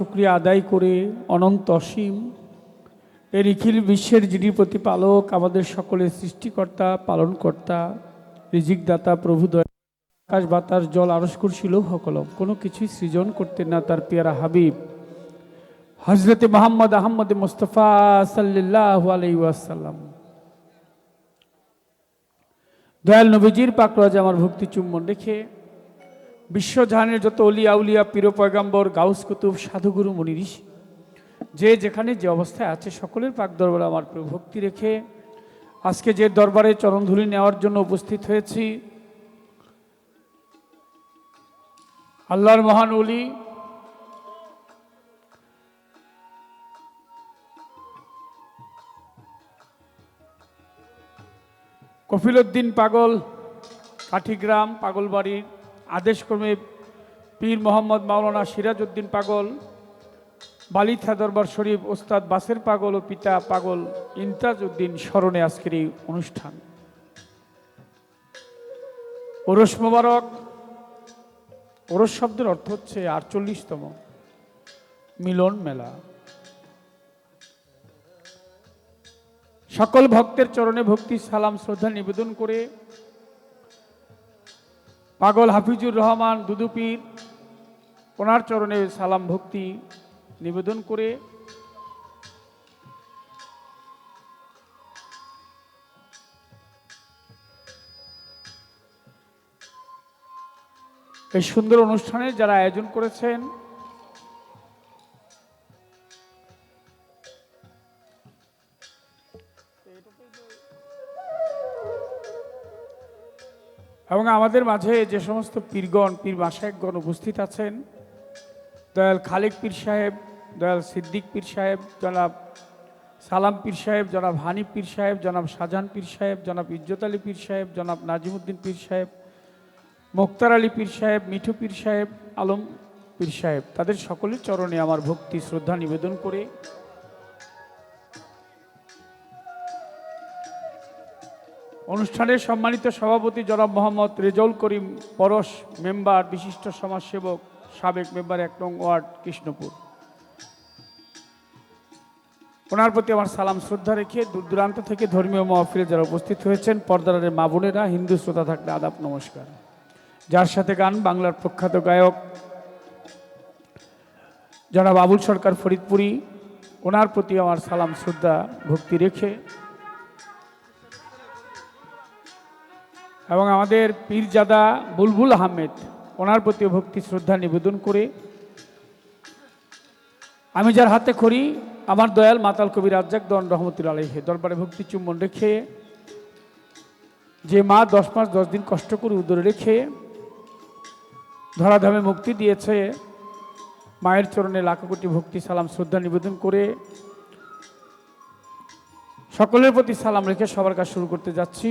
শুক্রিয়া আদায় করে অনন্ত অসীম। এই নিখিল বিশ্বের যিনি প্রতিপালক, আমাদের সকলের সৃষ্টিকর্তা, পালনকর্তা, রিজিকদাতা, প্রভু দয়া, আকাশ, বাতাস, জল আরস করছিল কোনো কিছুই সৃজন করতেন না তার পেয়ারা হাবিব। হজরতে মোহাম্মদ আহমদ মুস্তফা সাল্লাহ আলাই ওয়াসাল্লাম। দয়াল নবীজির পাকরাজ আমার ভক্তি চুম্বন রেখে বিশ্বজাহানের যত অলিয়া উলিয়া, পীর পয়গাম্বর, গাউস কুতুব সাধুগুরু মুনি ঋষি, যে যেখানে যে অবস্থায় আছে, সকলের পাক দরবারে আমার ভক্তি রেখে আজকে যে দরবারে চরণধুলি নেওয়ার জন্য উপস্থিত হয়েছি, আল্লাহর মহান অলি কফিলউদ্দিন পাগল, কাঠিগ্রাম, পাগলবাড়ির আদেশক্রমে পীর মোহাম্মদ মাওলানা সিরাজউদ্দিন পাগল, বালিথা দরবার শরীফ ওস্তাদ বাসের পাগল ও পিতা পাগল ইমতাজ উদ্দিন স্মরণে আজকের এই অনুষ্ঠান। ওরস মোবারক, ওরস শব্দের অর্থ হচ্ছে আটচল্লিশতম মিলন মেলা। সকল ভক্তের চরণে ভক্তি, সালাম, শ্রদ্ধা নিবেদন করে পাগল হাফিজুর রহমান দুদুপীর, ওনার চরণে সালাম ভক্তি নিবেদন করে এই সুন্দর অনুষ্ঠানে যারা আয়োজন করেছেন আমাদের মাঝে যে সমস্ত পীরগণ, পীর মাসায়কগণ উপস্থিত আছেন, দয়াল খালেক পীর সাহেব, দয়াল সিদ্দিক পীর সাহেব, জনাব সালাম পীর সাহেব, জনাব হানিফ পীর সাহেব, জনাব শাহজাহান পীর সাহেব, জনাব ইজ্জত আলী পীর সাহেব, জনাব নাজিমুদ্দিন পীর সাহেব, মোক্তার আলী পীর সাহেব, মিঠু পীর সাহেব, আলম পীর সাহেব। তাদের সকলের চরণে আমার ভক্তি, শ্রদ্ধা নিবেদন করে অনুষ্ঠানের সম্মানিত সভাপতি জনাব মোহাম্মদ রেজৌল করিম পরশ, মেম্বার, বিশিষ্ট সমাজসেবক, সাবেক মেম্বার এক নং ওয়ার্ড, কৃষ্ণপুর। ওনার প্রতি আমার সালাম, শ্রদ্ধা রেখে দূর দূরান্ত থেকে ধর্মীয় মহফিলে যারা উপস্থিত হয়েছেন, পর্দারের মা বোনেরা, হিন্দু শ্রোতা থাকলে আদাব, নমস্কার। যার সাথে গান, বাংলার প্রখ্যাত গায়ক জনাব আবুল সরকার ফরিদপুরি, ওনার প্রতি আমার সালাম, শ্রদ্ধা, ভক্তি রেখে এবং আমাদের পীরজাদা বুলবুল আহমেদ, ওনার প্রতি ভক্তি, শ্রদ্ধা নিবেদন করে আমি যার হাতে করি, আমার দয়াল মাতাল কবি রাজ্জাক দন রহমতুল আলহে দরবারে ভক্তি চুম্বন রেখে, যে মা দশ মাস দশ দিন কষ্ট করে উদরে রেখে ধরাধামে মুক্তি দিয়েছে, মায়ের চরণে লাখো কোটি ভক্তি, সালাম, শ্রদ্ধা নিবেদন করে সকলের প্রতি সালাম রেখে সবার কাজ শুরু করতে যাচ্ছি।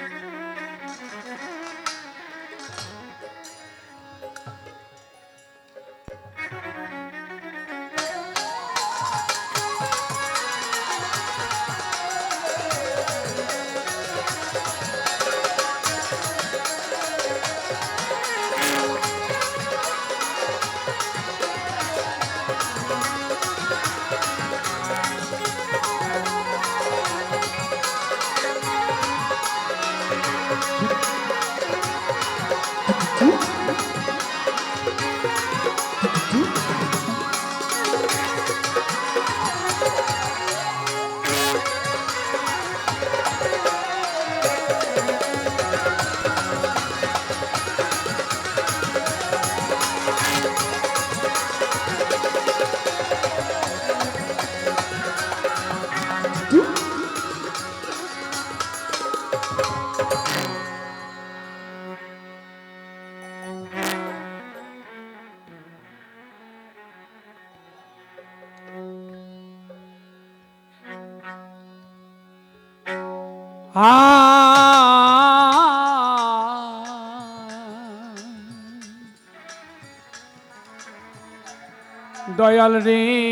দয়াল রে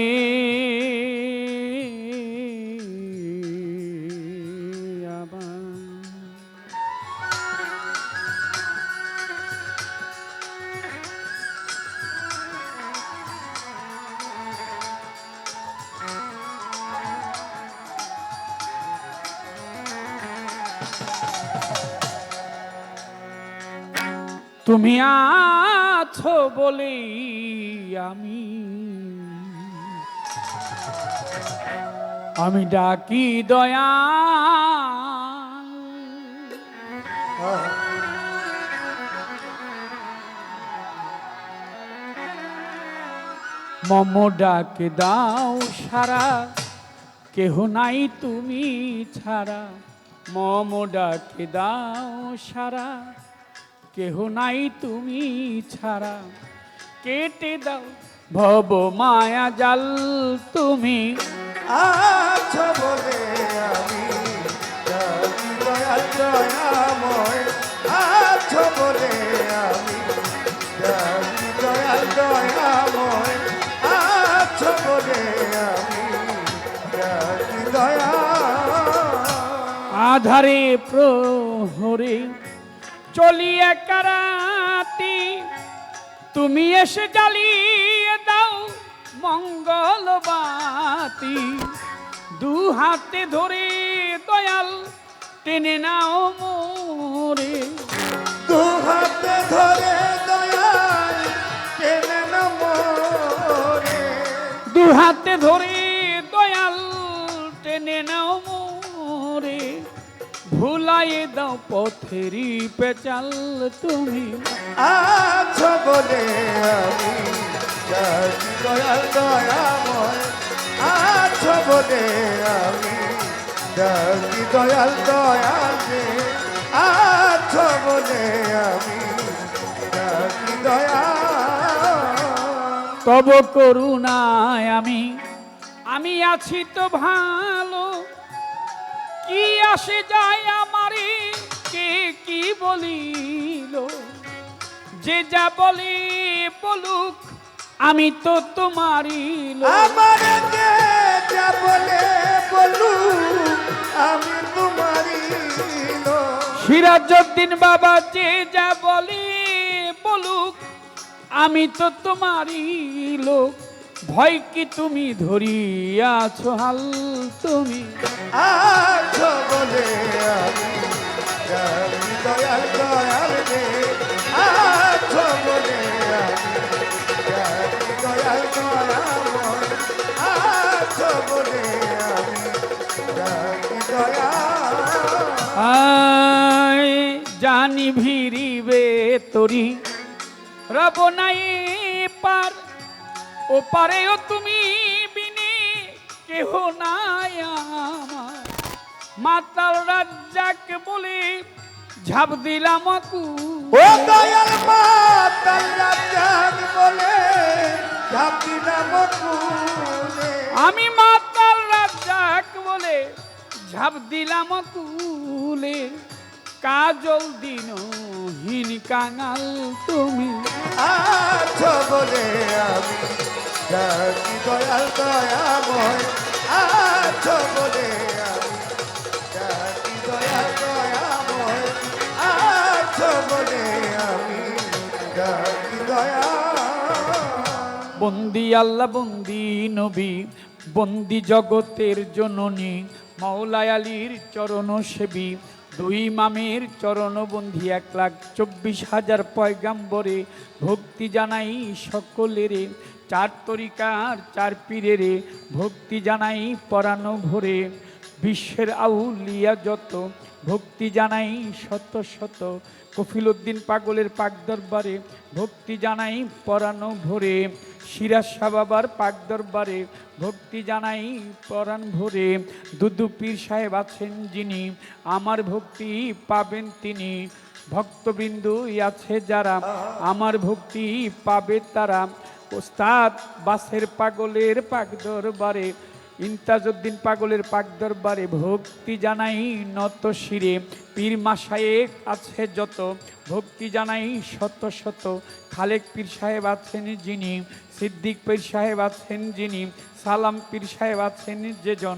তুমি আছো বলেই আমি। আমি ডাকি দয়া মম ডাকে দাও সারা, কেহ নাই তুমি ছাড়া। মম ডাকে দাও সারা কেহ নাই তুমি ছাড়া। কেটে দাও ভব মায়া জাল তুমি। আছো বলে আমি জানি দয়াল দয়াময়। আছো বলে আমি দয়াল দয়াময়। আছো বলে আমি দয়া। আধারে প্রহরে চলিয়ে কারাতি তুমি এসে জ্বালিয়ে দাও মঙ্গলবাতি। দু হাতে ধরে দয়াল টেনে নাও মোরে। দু হাতে ধরে দয়াল টেনে নমরে দু হাতে ধরে ভুলাইয়ে দাও পথেরি পেচাল তুমি। আছো বলে আমি দয়াল দয়াময়। আছো বলে আমি জানি দয়াল দয়াল আছো বলে আমি জানি দয়া তব করুণায় আমি আমি আছি তো ভালো। কি আসে যায় কে বলিল? যে যা বলে বলুক আমি তো তোমারই। আমার যে যা বলে বলু আমি তোমারই সিরাজউদ্দিন বাবা যে যা বলে বলুক আমি তো তোমারই লোক। ভয় কি তুমি ধরিয়াছ হাল তুমি? আছো জানি ভিড়িবে তরি। রব নাই পার ও পারেও তুমি বিনে কেহ নাই আমার। মাতাল রাজ্জাক বলে ঝাঁপ দিলাম কু ও দয়াল মাতাল রাজান বলে ঝাঁপি নাম কুলে আমি মাতাল রাজ্জাক বলে ঝাঁপ দিলাম কুলে কাজল দিন হীন কাঙাল তুমি। আছো বলে আমি জানি দয়াল দয়াময়। আছো বলে আমি জানি দয়াল দয়াময়। আছো বলে আমি জানি দয়া বন্দি আল্লাহ বন্দি নবী বন্দি জগতের জননী মাওলায় আলীর চরণ সেবী, দুই মামের চরণ বন্ধি এক লাখ চব্বিশ হাজার পয়গাম্বরে। ভক্তি জানাই সকলেরে, চার তরিকার চার পীরেরে, ভক্তি জানাই পরানো ভরে। বিশ্বের আউলিয়া যত ভক্তি জানাই শত শত কফিল উদ্দিন পাগলের পাক দরবারে ভক্তি জানাই পরানো ভরে সিরাজ শাহ বাবার পাক দরবারে ভক্তি জানাই পরাণ ভরে, দুদু পীর সাহেব আছেন যিনি, আমার ভক্তি পাবেন তিনি। ভক্তবৃন্দু আছে যারা, আমার ভক্তি পাবে তারা। ওস্তাদ বাসের পাগলের পাক দরবারে ইন্তাজউদ্দিন পাগলের পাক দরবারে ভক্তি জানাই নত শিরে। পীর মাসায়েক আছে যত, ভক্তি জানাই শত শত। খালেক পীর সাহেব আছেন যিনি, সিদ্দিক পীর সাহেব আছেন যিনি, সালাম পীর সাহেব আছেন যেজন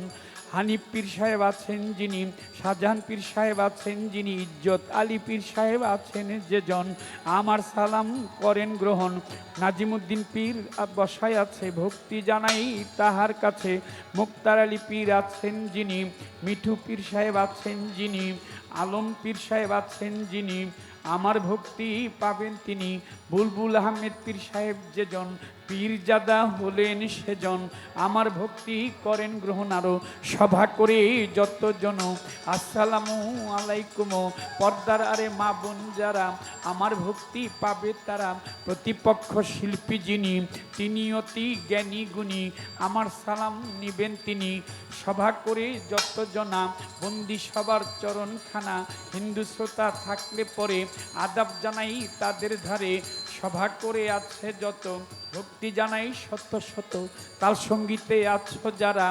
হানিফ পীর সাহেব আছেন যিনি, শাহজাহান পীর সাহেব আছেন যিনি, ইজ্জত আলী পীর সাহেব আছেন যেজন। আমার সালাম করেন গ্রহণ। নাজিমুদ্দিন পীর বসায় আছে, ভক্তি জানাই তাহার কাছে। মুক্তার আলী পীর আছেন যিনি, মিঠু পীর সাহেব আছেন যিনি, আলম পীর সাহেব আছেন যিনি। আমার ভক্তি পাবেন তিনি। বুলবুল আহমেদ পীর সাহেব যেজন, পীরজাদা হলেন সেজন। আমার ভক্তি করেন গ্রহণ আরও সভা করে যতজন। আসসালামু আলাইকুম, পর্দার আরে মা বোন যারা, আমার ভক্তি পাবে তারা। প্রতিপক্ষ শিল্পী যিনি, তিনি অতি জ্ঞানী গুণী। আমার সালাম নিবেন তিনি। সভা করে যতজনা, বন্দি সবার চরণখানা। হিন্দু শ্রোতা থাকলে পরে আদাব জানাই তাদের ধারে। সভা করে আছে যত ভক্তি জানাই শত শত। তার সঙ্গীতে আছো যারা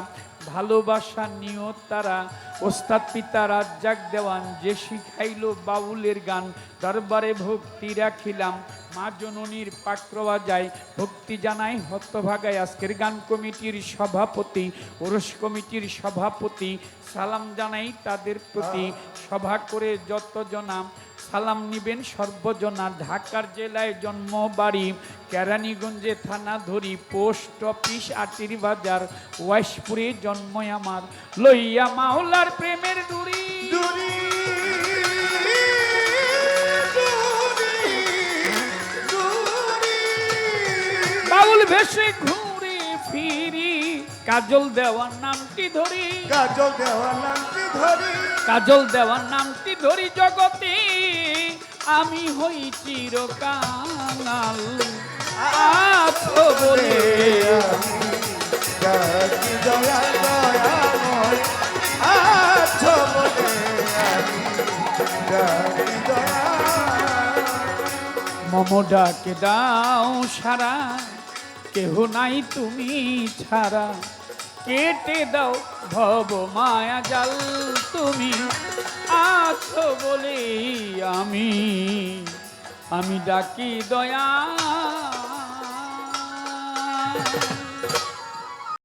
ভালোবাসা নিয়ত তারা। ওস্তাদ পিতা রাজ্জাক দেওয়ান যে শিখাইল বাউলের গান দরবারে ভক্তি রাখিলাম। মা জননীর পাক্রবা যায় ভক্তি জানাই হতভাগায়। আজকের গান কমিটির সভাপতি ওরস কমিটির সভাপতি সালাম জানাই তাদের প্রতি। সভা করে যতজনা সালাম নিবেন সর্বজনা। ঢাকার জেলায় জন্ম বাড়ি কেরানীগঞ্জে থানা ধরি পোস্ট অফিস আটির বাজার ওয়াইশপুরে জন্ম আমার। লইয়া মাওলার প্রেমের দূরি। বাউল ভেসে ঘুরে ফিরি কাজল দেওয়ার নামটি ধরি। কাজল দেওয়ার নামটি ধরি। কাজল দেওয়ার নামটি ধরি জগতে। আমি হই চিরকাল। আছো বলে। আছো বলে মম ডাকে দাও সারা কেহ নাই তুমি ছাড়া। কেটে দাও ভব মায়া জাল তুমি। আছো বলে আমি আমি ডাকি দয়া